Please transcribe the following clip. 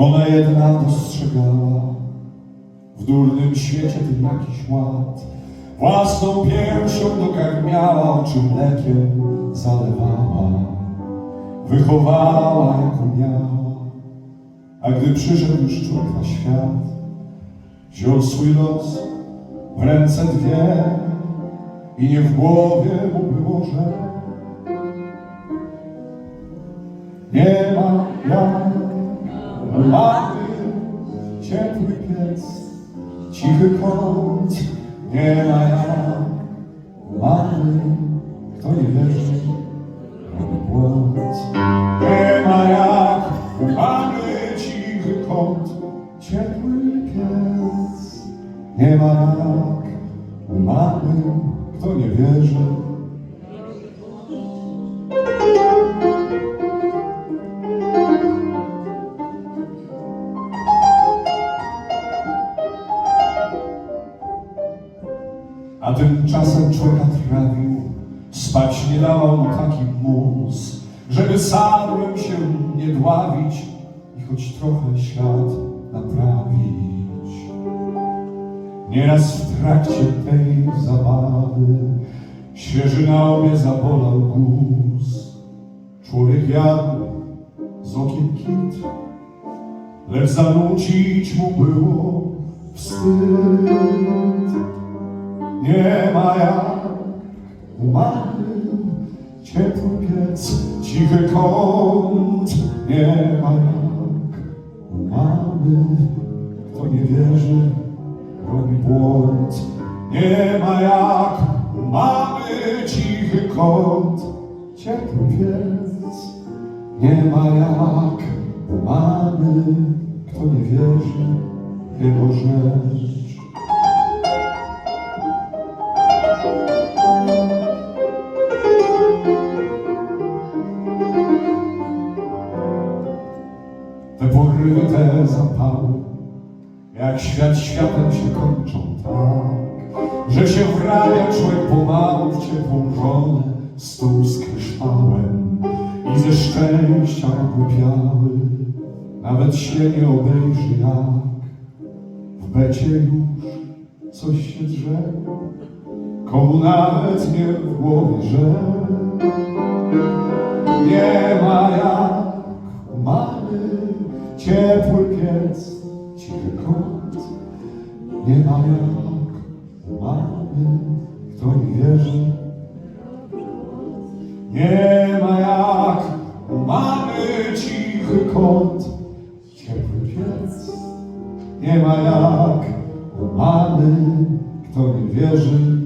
Ona jedna dostrzegała w durnym świecie ten jakiś ład. Własną piersią dokarmiała, oczy mlekiem zalewała. Wychowała, jaką miała, a gdy przyszedł już człowiek na świat, wziął swój los w ręce dwie i nie w głowie mu było, że nie ma jak mamy ciepły piec, cichy kąt, nie ma jak. Mamy, kto nie wierzy, robi błąd. Nie ma jak. Mamy cichy kąt, ciepły piec, nie ma jak. Mamy, kto nie wierzy, A tymczasem człowieka trawił, spać nie dawał mu taki mus, żeby sadłem się nie dławić i choć trochę ślad naprawić. Nieraz w trakcie tej zabawy świeży na obie zabolał guz. Człowiek jadł z okiem kit, lecz zanucić mu było wstyd. Nie ma jak umarły ciepły piec, cichy kąt. Nie ma jak umarły, kto nie wierzy, robi błąd. Nie ma jak mamy cichy kąt, ciepły piec. Nie ma jak mamy, kto nie wierzy, jego rzecz. Jak świat światem się kończą tak, że się wrabia człowiek pomału w ciepłą żonę, stół z kryształem i ze szczęścia ogłupiały, nawet się nie obejrzy jak w becie już coś się drze, komu nawet nie w głowie, że nie ma jak mamy ciepły Nie ma jak mamy, kto nie wierzy. Nie ma jak mamy cichy kąt, ciepły piec. Nie ma jak mamy, kto nie wierzy.